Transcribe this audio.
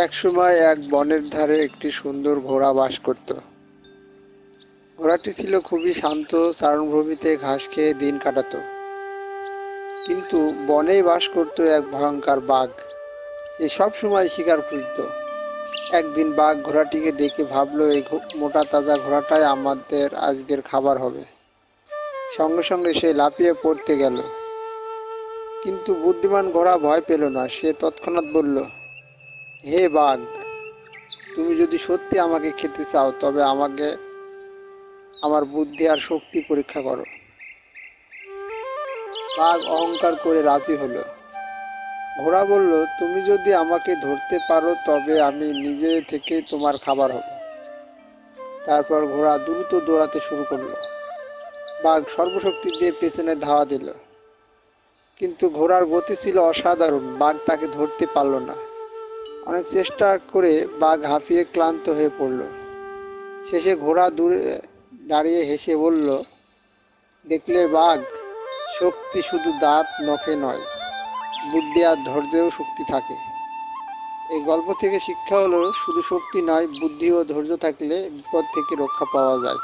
একসময় এক বনের ধারে একটি সুন্দর ঘোড়া বাস করত। ঘোড়াটি ছিল খুবই শান্ত, চারণভূমিতে ঘাস খেয়ে দিন কাটাতো। কিন্তু বনেই বাস করত এক ভয়ঙ্কর বাঘ। সে সব সময় শিকার খুঁজত। একদিন বাঘ ঘোড়াটিকে দেখে ভাবলো, এই মোটা তাজা ঘোড়াটাই আমাদের আজকের খাবার হবে। সঙ্গে সঙ্গে সে লাফিয়ে পড়তে গেল। কিন্তু বুদ্ধিমান ঘোড়া ভয় পেল না। সে তৎক্ষণাৎ বলল হে বাঘ তুমি যদি সত্যি আমাকে খেতে চাও, তবে আমাকে, আমার বুদ্ধি আর শক্তি পরীক্ষা করো। বাঘ অহংকার করে রাজি হলো। ঘোড়া বলল, তুমি যদি আমাকে ধরতে পারো, তবে আমি নিজে থেকে তোমার খাবার হব। তারপর ঘোড়া দ্রুত দৌড়াতে শুরু করল। বাঘ সর্বশক্তি দিয়ে পেছনে ধাওয়া দিল। কিন্তু ঘোড়ার গতি ছিল অসাধারণ, বাঘ তাকে ধরতে পারল না। অনেক চেষ্টা করে বাঘ হাঁপিয়ে ক্লান্ত হয়ে পড়ল। শেষে ঘোড়া দূরে দাঁড়িয়ে হেসে বলল, দেখলে বাঘ, শক্তি শুধু দাঁত নখে নয়, বুদ্ধি আর ধৈর্যেও শক্তি থাকে। এই গল্প থেকে শিক্ষা হলো, শুধু শক্তি নয়, বুদ্ধি ও ধৈর্য থাকলে বিপদ থেকে রক্ষা পাওয়া যায়।